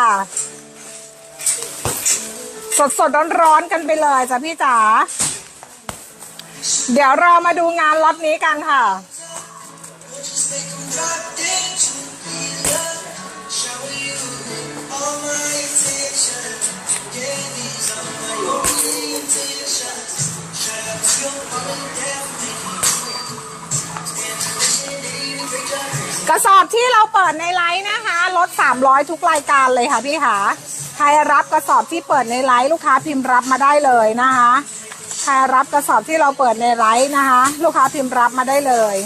ค่ะ สดสดร้อนร้อนกันไปเลยจ้ะพี่จ๋า เดี๋ยวเรามาดูงานล็อตนี้กันค่ะ กระสอบที่เราเปิดในไลฟ์นะคะลด300 ทุกรายการเลยค่ะพี่ค่ะใครรับกระสอบที่เปิดในไลฟ์ลูกค้าพิมพ์รับมาได้เลยนะคะใครรับกระสอบที่เราเปิดในไลฟ์นะคะ ลูกค้าพิมพ์รับมาได้เลย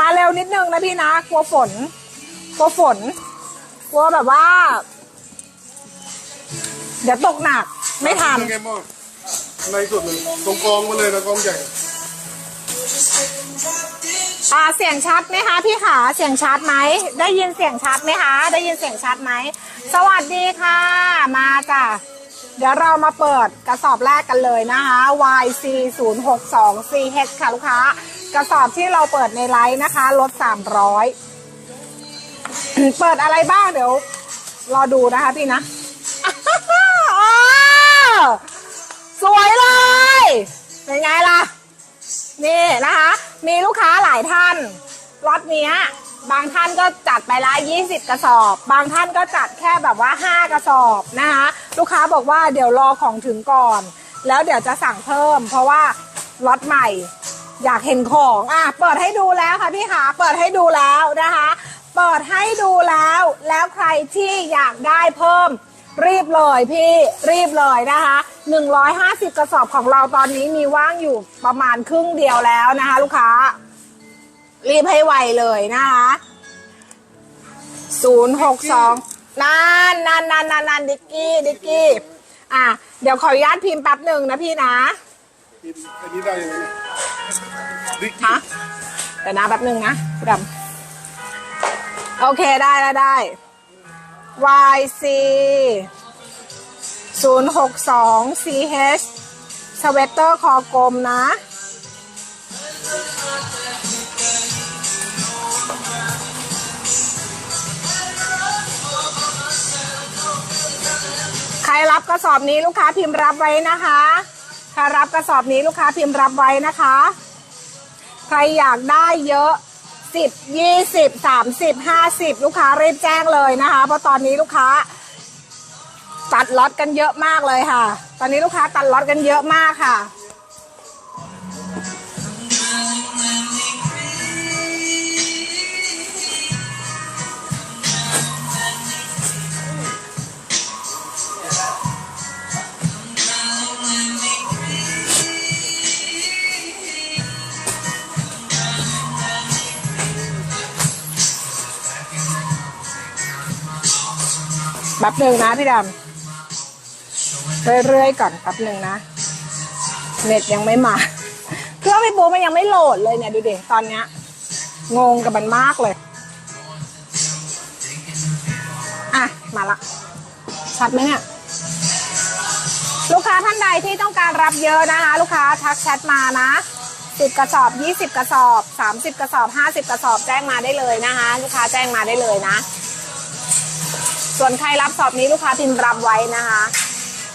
มาเร็วนิดนึงนะพี่นะกลัวฝนกลัวฝนกลัวแบบว่า เดี๋ยวตกหนักไม่ทัน ในสุดมันตรงกองมาเลยนะกองใหญ่ อ่าเสียงชัดไหมคะพี่ขาเสียงชัดไหมได้ยินเสียงชัดไหมคะ ได้ยินเสียงชัดไหมสวัสดีค่ะ มาจ้ะเดี๋ยวเรามาเปิดกระสอบแรกกันเลยนะคะ YC 0 6 2 CH ค่ะลูกค้า กระสอบที่เราเปิดในไลน์นะคะลด300 เปิดอะไรบ้างเดี๋ยว รอดูนะคะพี่นะสวยเลย เป็นไงล่ะ นี่นะคะ มีลูกค้าหลายท่านล็อตเนี้ย บางท่านก็จัดไปละ 20 กระสอบ บางท่านก็จัดแค่แบบว่า 5 กระสอบนะคะ ลูกค้าบอกว่าเดี๋ยวรอของถึงก่อน แล้วเดี๋ยวจะสั่งเพิ่ม เพราะว่าล็อตใหม่อยากเห็นของอะเปิดให้ดูแล้วค่ะพี่ขาเปิดให้ดูแล้วนะคะ เปิดให้ดูแล้ว แล้วใครที่อยากได้เพิ่ม รีบเลยพี่รีบเลยนะคะ150 กระสอบของเราตอนนี้มีว่างอยู่ประมาณครึ่งเดียวแล้วนะคะ ลูกค้า รีบให้ไวเลยนะคะ062นั่นนั่นนั่นนั่นนั่นดิกกี้ดิกกี้อะเดี๋ยวขออนุญาตพิมพ์แป๊บหนึ่งนะพี่นะกินอันนี้ได้ยังไงเนี่ยดิกฮะเดี๋ยวนะแป๊บหนึ่งนะพี่ดำโอเคได้ได้ได้ YC 062 CH สเวตเตอร์คอกลมนะ ใครรับกระสอบนี้ลูกค้าพิมพ์รับไว้นะคะใครรับกระสอบนี้ลูกค้าพิมพ์รับไว้นะคะ ใครอยากได้เยอะ 10 20 30 50ลูกค้ารีบแจ้งเลยนะคะ เพราะตอนนี้ลูกค้า ตัดล็อตกันเยอะมากเลยค่ะ ตอนนี้ลูกค้าตัดล็อตกันเยอะมากค่ะ แป๊บหนึ่งนะพี่ดำเรื่อยๆก่อนแป๊บหนึ่งนะ เน็ตยังไม่มา เครื่องพี่ปูมันยังไม่โหลดเลยเนี่ยดูดิตอนเนี้ย งงกับมันมากเลย อะ มาละ ชัดไหมเนี่ย ลูกค้าท่านใดที่ต้องการรับเยอะนะคะ ลูกค้าทักแชทมานะ10กระสอบ20กระสอบ30กระสอบ50กระสอบแจ้งมาได้เลยนะคะ ลูกค้าแจ้งมาได้เลยนะ ส่วนใครรับสอบนี้ลูกค้าพิมพ์รับไว้นะคะ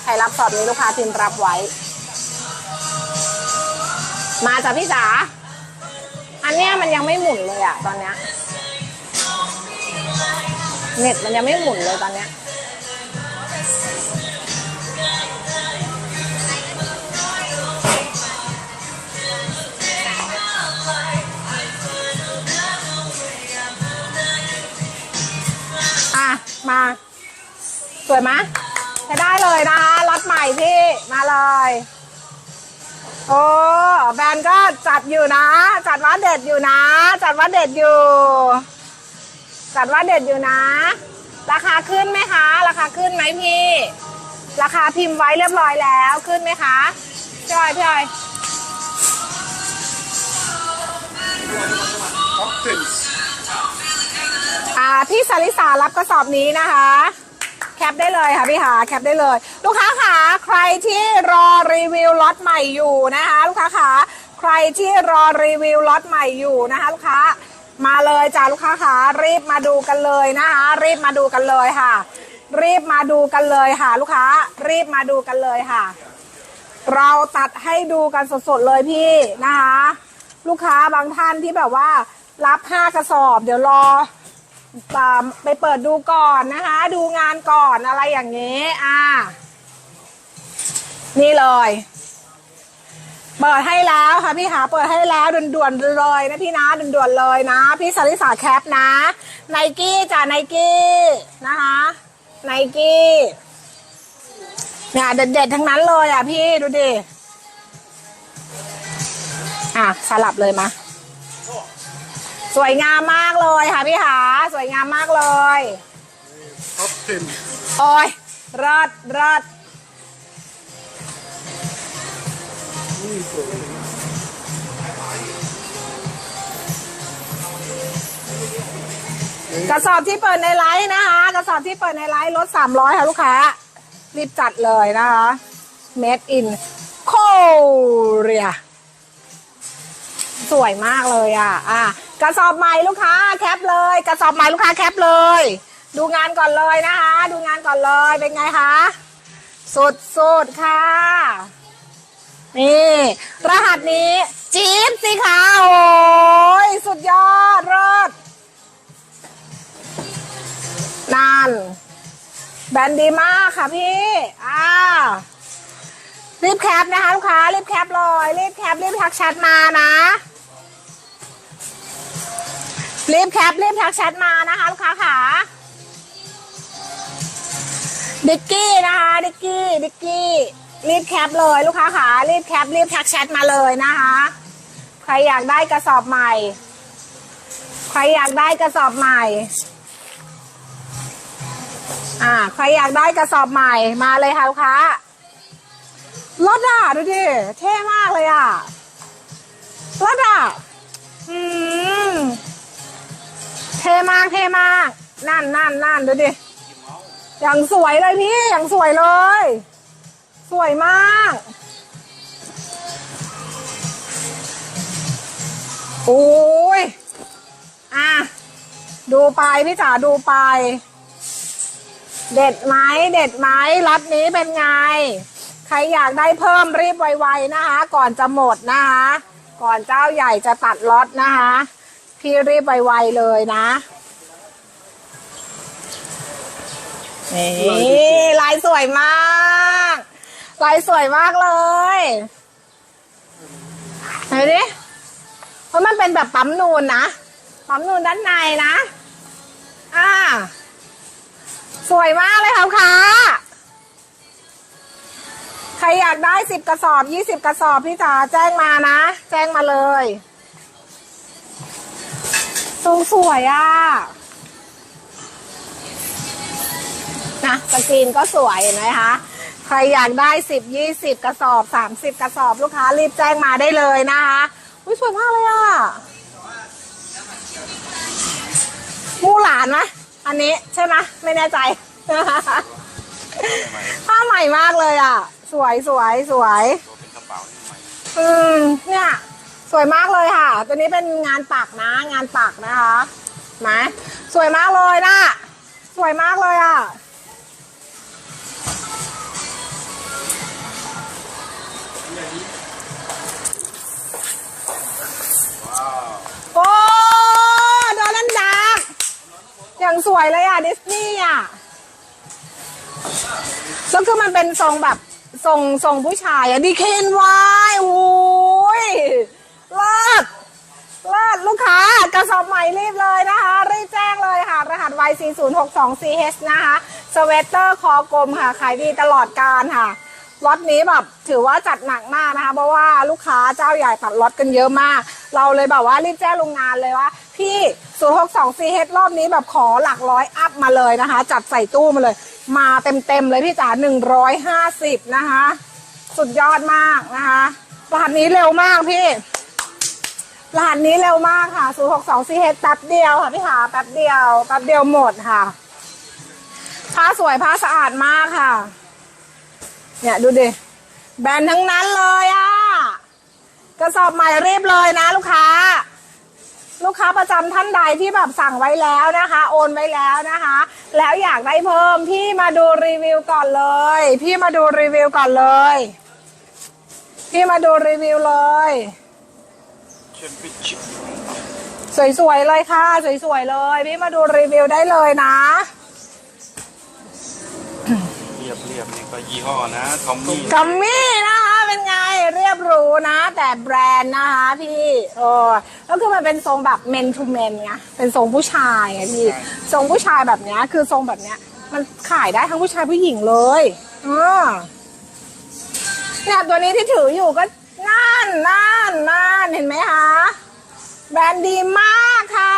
ใครรับสอบนี้ลูกค้าพิมพ์รับไว้ มาจากพี่จ๋าอันเนี้ยมันยังไม่หมุนเลยอะตอนเนี้ยเน็ตมันยังไม่หมุนเลยตอนเนี้ย มาสวยไหมใช้ได้เลยนะคะล็อตใหม่พี่มาเลยโอ้แบรนด์ก็จัดอยู่นะ จัดว่าเด็ดอยู่นะ จัดว่าเด็ดอยู่ จัดว่าเด็ดอยู่นะ ราคาขึ้นไหมคะ ราคาขึ้นไหมพี่ ราคาพิมพ์ไว้เรียบร้อยแล้วขึ้นไหมคะพี่ออยพี่อ้อย พี่สาริสารับกระสอบนี้นะคะ แคปได้เลยค่ะพี่หาแคปได้เลย ลูกค้าขาใครที่รอรีวิวล็อตใหม่อยู่นะคะ ลูกค้าขาใครที่รอรีวิวล็อตใหม่อยู่นะคะ ลูกค้ามาเลยจ้าลูกค้าขารีบมาดูกันเลยนะคะ รีบมาดูกันเลยค่ะ รีบมาดูกันเลยค่ะ ลูกค้า รีบมาดูกันเลยค่ะ เราตัดให้ดูกันสดๆเลยพี่นะคะ ลูกค้าบางท่านที่แบบว่ารับห้ากระสอบ เดี๋ยวรอ ไปเปิดดูก่อนนะคะ ดูงานก่อนอะไรอย่างนี้ อ่า นี่เลย เปิดให้แล้วค่ะพี่หาเปิดให้แล้วด่วนๆเลยนะพี่นะด่วนๆเลยนะ พี่สาริสาแคปนะไนกี้จ้ะไนกี้นะคะไนกี้เนี่ยเด็ดๆทั้งนั้นเลยอะพี่ดูดิอะสลับเลยมา สวยงามมากเลยค่ะพี่หาสวยงามมากเลยท็อปเทนโอ้ยเลิศเลิศนี่สวยกระสอบที่เปิดในไลฟ์นะคะ กระสอบที่เปิดในไลฟ์ลด300ค่ะลูกค้า รีบจัดเลยนะคะ made in Korea สวยมากเลยอะ อะ กระสอบใหม่ลูกค้าแคปเลย กระสอบใหม่ลูกค้าแคปเลย ดูงานก่อนเลยนะคะ ดูงานก่อนเลยเป็นไงคะสุดสุดค่ะ นี่ รหัสนี้จี๊บสิคะโอ้ยสุดยอดเลิศนั่นแบรนด์ดีมากค่ะพี่อ่ารีบแคปนะคะลูกค้ารีบแคปเลยรีบแคปรีบทักแชทมานะ รีบแคปรีบทักแชทมานะคะลูกค้าค่ะดิกกี้นะคะดิกกี้ดิกกี้รีบแคปเลยลูกค้าค่ะรีบแคปรีบทักแชทมาเลยนะคะ ใครอยากได้กระสอบใหม่ ใครอยากได้กระสอบใหม่อ่าใครอยากได้กระสอบใหม่มาเลยค่ะลูกค้ารถอะดูดิเท่มากเลยอะรถอะ อืมเท่มากเท่มาก นั่นนั่นนั่นดูดิ อย่างสวยเลยพี่ อย่างสวยเลย สวยมาก โอ้ย อะ ดูไปพี่จ๋าดูไป เด็ดไหมเด็ดไหมล็อตนี้เป็นไง ใครอยากได้เพิ่มรีบไวๆนะคะ ก่อนจะหมดนะคะ ก่อนเจ้าใหญ่จะตัดล็อตนะคะ พี่รีบไวๆเลยนะนี่ลายสวยมากลายสวยมากเลยไหนดิเพราะมันเป็นแบบปั๊มนูนนะปั๊มนูนด้านในนะ อ่า สวยมากเลยค่ะลูกค้า รอยากได้สิบกระสอบยี่สิบกระสอบพี่จ๋าแจ้งมานะ แจ้งมาเลยทรงสวยอะนะสกรีนก็สวยเห็นไหมคะใครอยากได้สิบยี่สิบกระสอบสามสิบกระสอบลูกค้ารีบแจ้งมาได้เลยนะคะอุ้ยสวยมากเลยอะมูหลานไหมอันนี้ใช่ไหมไม่แน่ใจผ้าใหม่มากเลยอะ สวยสวยสวยอืมเนี่ย สวยมากเลยค่ะ ตัวนี้เป็นงานปักนะ งานปักนะคะไหมสวยมากเลยนะสวยมากเลยอะโอ้โดนันดักอย่างสวยเลยอะดิสนีย์อะแล้วคือมันเป็นทรงแบบ ทรงทรงผู้ชายอะดีเคนวายโอ้ยเลิศเลิศลูกค้ากระสอบใหม่รีบเลยนะคะ รีบแจ้งเลยค่ะ รหัส Y4062CH นะคะ สเวตเตอร์คอกลมค่ะ ขายดีตลอดการค่ะล็อตนี้แบบถือว่าจัดหนักมากนะคะ เพราะว่าลูกค้าเจ้าใหญ่ตัดล็อตกันเยอะมาก เราเลยแบบว่ารีบแจ้งโรงงานเลยว่า พี่ 062 CH รอบนี้แบบขอหลักร้อยอัพมาเลยนะคะ จัดใส่ตู้มาเลย มาเต็มๆเลยพี่จ๋า150นะคะ สุดยอดมากนะคะรหัสนี้เร็วมากพี่รหัสนี้เร็วมากค่ะ062 CH แป๊บเดียวค่ะพี่หาแป๊บเดียวแป๊บเดียวหมดค่ะผ้าสวยผ้าสะอาดมากค่ะ เนี่ยดูดิแบรนด์ทั้งนั้นเลยอะ่ะกระสอบใหม่รีบเลยนะลูกค้า ประจำท่านใดที่แบบสั่งไว้แล้วนะคะ โอนไว้แล้วนะคะ แล้วอยากได้เพิ่มพี่มาดูรีวิวก่อนเลย พี่มาดูรีวิวก่อนเลย พี่มาดูรีวิวเลยแชมเปี้ยนชิพสวยๆเลยค่ะสวยๆเลย พี่มาดูรีวิวได้เลยนะเรียบเรียบนี่ก็ยี่ห้อนะทอมมี่กัมมี่นะคะ เป็นไงเรียบหรูนะ แต่แบรนด์นะคะพี่เออแล้วคือมันเป็นทรงแบบ men to men ไงเป็นทรงผู้ชายไงพี่ทรงผู้ชายแบบเนี้ยคือทรงแบบเนี้ย มันขายได้ทั้งผู้ชายผู้หญิงเลยเออเนี่ยตัวนี้ที่ถืออยู่ก็นั่นนั่นนั่นเห็นไหมคะแบรนด์ดีมากค่ะ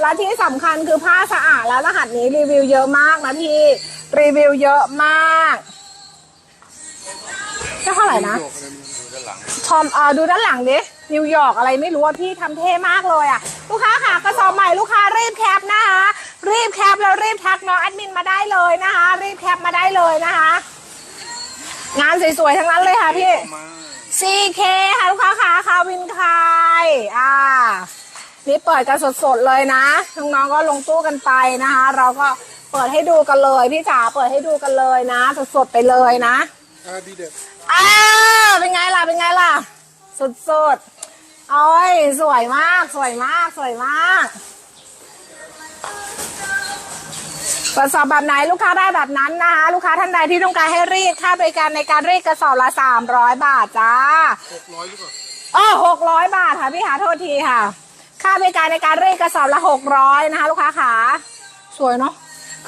และที่สำคัญคือผ้าสะอาดแล้วรหัสนี้รีวิวเยอะมากนะพี่รีวิวเยอะมาก เท่าไหร่นะโยกอะไรมันอยู่ด้านหลังทอมเออดูด้านหลังดินิวยอร์กอะไรไม่รู้ว่าพี่ทำเท่มากเลยอะ ลูกค้าค่ะกระสอบใหม่ลูกค้ารีบแคปนะคะรีบแคปแล้วรีบทักน้องแอดมินมาได้เลยนะคะ รีบแคปมาได้เลยนะคะ งานสวยๆทั้งนั้นเลยค่ะพี่ CK ค่ะลูกค้าค่ะคาวินคายอ่านี่เปิดกันสดๆเลยนะน้องๆก็ลงตู้กันไปนะคะ เราก็เปิดให้ดูกันเลย พี่จ๋าเปิดให้ดูกันเลยนะ สดๆไปเลยนะาดีเด็ดอ้าเป็นไงล่ะ เป็นไงล่ะ สุดๆโอ้ย สวยมาก สวยมาก สวยมากกระสอบแบบไหนลูกค้าได้แบบนั้นนะคะลูกค้าท่านใดที่ต้องการให้รีดค่าบริการในการรีดกระสอบละสามร้อยบาทจ้าหกร้อยหรือเปล่าอ๋อหกร้อยบาทค่ะพี่หาโทษทีค่ะ ค่าบริการในการรีดกระสอบละหกร้อยนะคะ ลูกค้าขาสวยเนาะ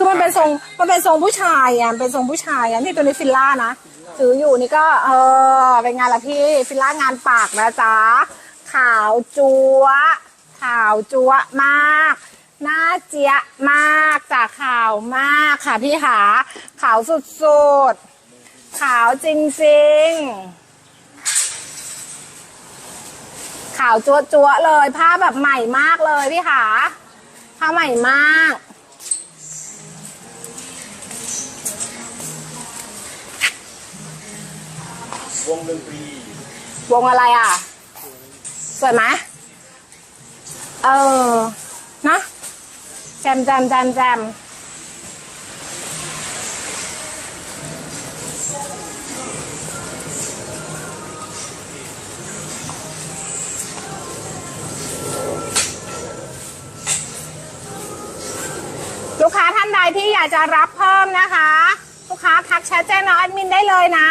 คือมันเป็นทรงมันเป็นทรงผู้ชายอะเป็นทรงผู้ชายอะนี่ตัวนี้ฟิลล่านะถืออยู่นี่ก็เออเป็นไงล่ะพี่ฟิลล่างานปากนะจ๊ะขาวจัวขาวจัวมากหน้าเจี๊ยมากจากขาวมากค่ะพี่ขาขาวสุดๆขาวจริงๆขาวจัวจัวๆเลยผ้าแบบใหม่มากเลยพี่ขาผ้าใหม่มาก วงดนตรี วงอะไรอะ สวยไหมเออนะแจมแจมแจมแจมลูกค้าท่านใดที่อยากจะรับเพิ่มนะคะ ลูกค้าทักแชทแจ้งน้องแอดมินได้เลยนะ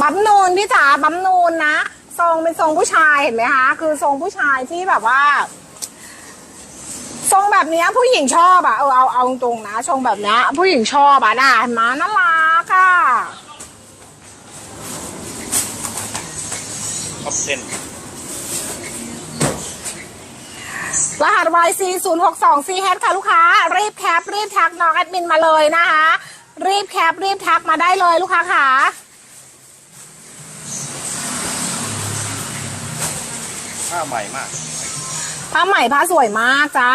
ปั๊มนูนพี่จ๋าปั๊มนูนนะทรงเป็นทรงผู้ชายเห็นไหมคะ คือทรงผู้ชายที่แบบว่าทรงแบบเนี้ยผู้หญิงชอบอะเออเอาเอาตรงๆนะทรงแบบเนี้ยผู้หญิงชอบอะน่ะเห็นไหมาน่ารักอะท็อปเส้นรหัส YC 0 6 2 C h ค่ะลูกค้า รีบแคปรีบทักน้องแอดมินมาเลยนะคะ รีบแคปรีบทักมาได้เลยลูกค้าค่ะ ผ้าใหม่มาก ผ้าใหม่ผ้าสวยมากจ้า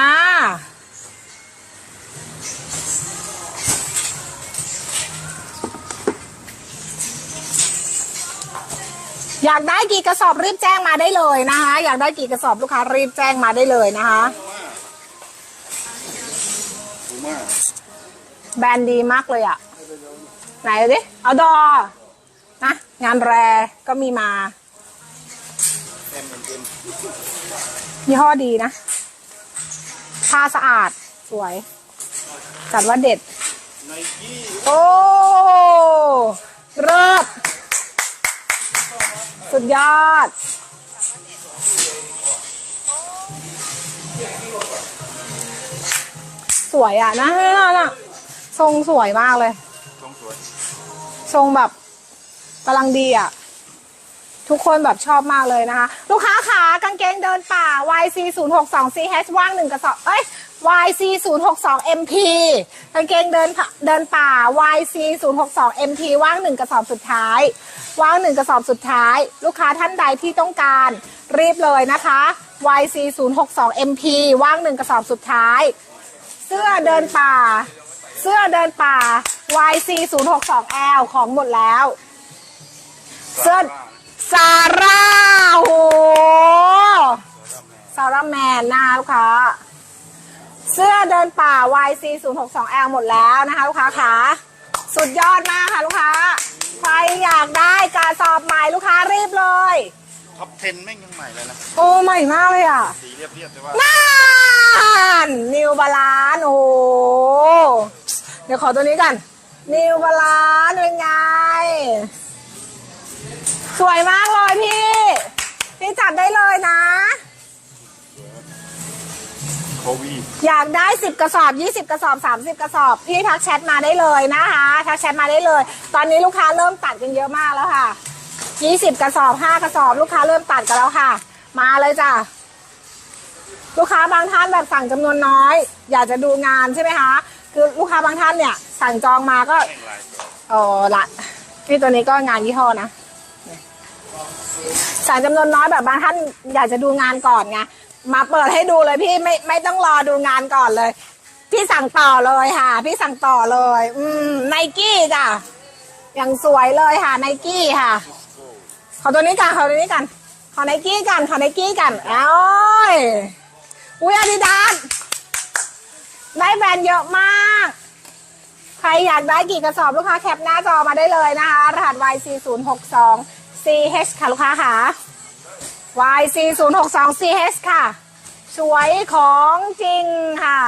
อยากได้กี่กระสอบรีบแจ้งมาได้เลยนะคะ อยากได้กี่กระสอบลูกค้ารีบแจ้งมาได้เลยนะคะถูกมากแบรนด์ดีมากเลยอะไหนดูดิเอาดอนะงานแรก็มีมา ยี่ห้อดีนะผ้าสะอาดสวย จัดว่าเด็ดไนกี้โอ้เลิศสุดยอด สวยอะนะน่ะทรงสวยมากเลย ทรงสวย ทรงแบบกำลังดีอะ ทุกคนแบบชอบมากเลยนะคะ ลูกค้าขากางเกงเดินป่า YC 0 6 2 CH ว่างหนึ่งกระสอบเอ้ย YC 0 6 2 MP กางเกงเดินเดินป่า YC 0 6 2 MP ว่างหนึ่งกระสอบสุดท้าย ว่างหนึ่งกระสอบสุดท้าย ลูกค้าท่านใดที่ต้องการรีบเลยนะคะ YC 0 6 2 MP ว่างหนึ่งกระสอบสุดท้าย เสื้อเดินป่า เสื้อเดินป่า YC 0 6 2 L ของหมดแล้ว เสื้อ ซาร่าโหซาร่าแมนนะคะลูกค้าเสื้อเดินป่า YC 0 6 2 L หมดแล้วนะคะลูกค้าขาสุดยอดมากค่ะลูกค้า ใครอยากได้กระสอบใหม่ลูกค้ารีบเลย ท็อป10แม่งยังใหม่เลยนะ โอ้ใหม่มากเลยอะ สีเรียบๆแต่ว่านั่นนิวบาลานโอ้โหเดี๋ยวขอตัวนี้กัน นิวบาลานเป็นไง สวยมากเลยพี่ พี่จัดได้เลยนะ โควีอยากได้ 10 กระสอบ 20 กระสอบ 30 กระสอบ พี่ทักแชทมาได้เลยนะคะทักแชทมาได้เลย ตอนนี้ลูกค้าเริ่มตัดกันเยอะมากแล้วค่ะ 20 กระสอบ 5 กระสอบ ลูกค้าเริ่มตัดกันแล้วค่ะ มาเลยจ้ะลูกค้าบางท่านแบบสั่งจำนวนน้อย อยากจะดูงานใช่ไหมคะคือลูกค้าบางท่านเนี่ย สั่งจองมาก็แม่งลายสวย เออละนี่ตัวนี้ก็งานยี่ห้อนะ สั่งจำนวนน้อยแบบบางท่านอยากจะดูงานก่อนไงมาเปิดให้ดูเลยพี่ไม่ไม่ต้องรอดูงานก่อนเลย พี่สั่งต่อเลยค่ะ พี่สั่งต่อเลย อืมไนกี้จ้ะอย่างสวยเลยค่ะไนกี้ค่ะ ขอตัวนี้กันขอตัวนี้กัน ขอไนกี้กันขอไนกี้กันเอ้ยอุ้ยอาดิดาสได้แบรนด์เยอะมาก ใครอยากได้กี่กระสอบลูกค้าแคปหน้าจอมาได้เลยนะคะ รหัส YC 0 6 2 CH ค่ะลูกค้าค่ะ YC 0 6 2 CH ค่ะ สวยของจริงค่ะ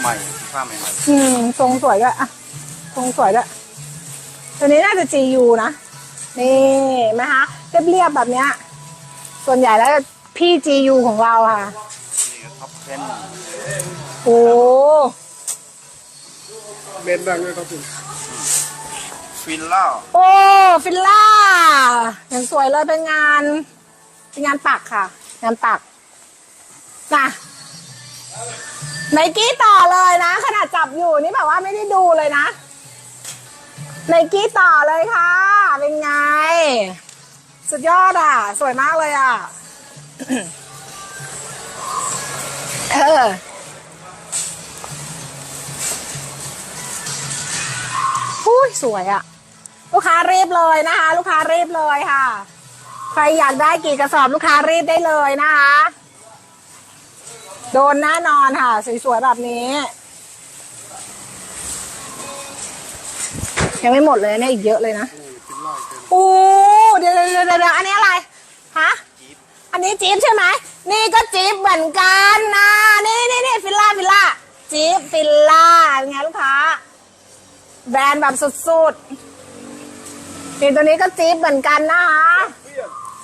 ใหม่ผ้าใหม่อืม ทรงสวยด้วยอะทรงสวยด้วยตัวนี้น่าจะ GU นะ นี่เห็นไหมคะเรียบๆแบบเนี้ย ส่วนใหญ่แล้วพี่ GU ของเราค่ะๆนี่ก็ท็อปโอ้10เบนดังเลยครับคุณ ฟินล่าโอ้ฟิลล่าอย่างสวยเลยเป็นงานเป็นงานปักค่ะ งานปักนะไนกี้ต่อเลยนะ ขนาดจับอยู่นี่แบบว่าไม่ได้ดูเลยนะไนกี้ต่อเลยค่ะ เป็นไง สุดยอดอะ สวยมากเลยอะเอออุ้ยสวยอะ กค้ารีบเลยนะคะ ลูกค้ารีบเลยค่ะ ใครอยากได้กี่กระสอบลูกค้ารีบได้เลยนะคะ โดนแน่นอนค่ะ สวยๆแบบนี้ ยังไม่หมดเลยเนี่ยอีกเยอะเลยนะโอ้เดี๋ยวเดี๋ยวเดี๋ยวอันนี้อะไรฮะอันนี้จี๊ปใช่ไหมนี่ก็จี๊ปเหมือนกันนะนี่นี่นี่ฟิลล่าฟิลล่าจี๊ปฟิลล่าเป็นไงลูกค้าแบรนด์แบบสุดๆ นี่ตัวนี้ก็จี๊ปเหมือนกันนะคะ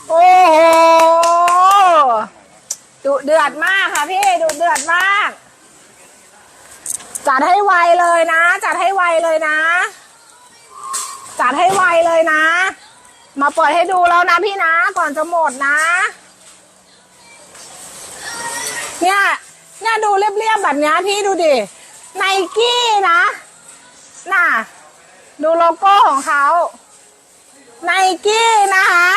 โอ้โหดุเดือดมากค่ะพี่ดุเดือดมาก จัดให้ไวเลยนะ จัดให้ไวเลยนะ จัดให้ไวเลยนะ มาเปิดให้ดูแล้วนะพี่นะ ก่อนจะหมดนะ เนี่ยเนี่ยดูเรียบๆแบบนี้พี่ดูดิไนกี้นะ น่ะ ดูโลโก้ของเขา ไนกี้นะคะ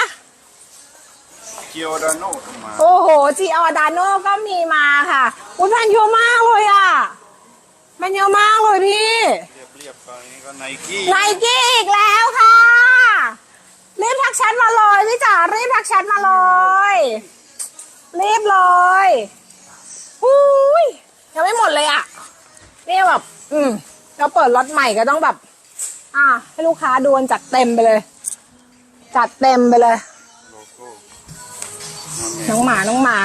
เกียวดาโน่ก็มาโอ้โหจีออดาโน่ก็มีมาค่ะ อุ้ยแบรนด์เยอะมากเลยอะแบรนด์เยอะมากเลยพี่ เรียบๆตอนนี้ก็ไนกี้ไนกี้อีกแล้วค่ะ รีบทักแชทมาเลยพี่จ๋ารีบทักแชทมาเลย รีบเลยอุ้ยยังไม่หมดเลยอะนี่แบบ อืมเราเปิดรถใหม่ก็ต้องแบบ อะให้ลูกค้าดูกันจัดเต็มไปเลย จัดเต็มไปเลยโลโก้น้องหมา น้องหมา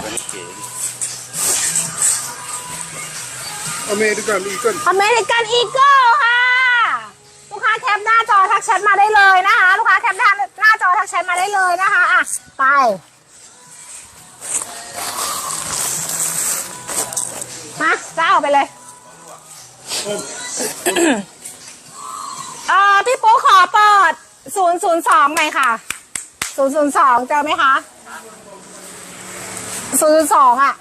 ตัวนี้เก๋อเมริกันอีเกิลอเมริกันอีเกิลค่ะ ลูกค้าแคปหน้าจอทักแชทมาได้เลยนะคะ ลูกค้าแคปหน้าหน้าจอทักแชทมาได้เลยนะคะอะไปมาเจ้าไปเลย เออพี่ปุ๊ขอเปิด 002หน่อยค่ะ 002 เจอไหมคะ 002 อะ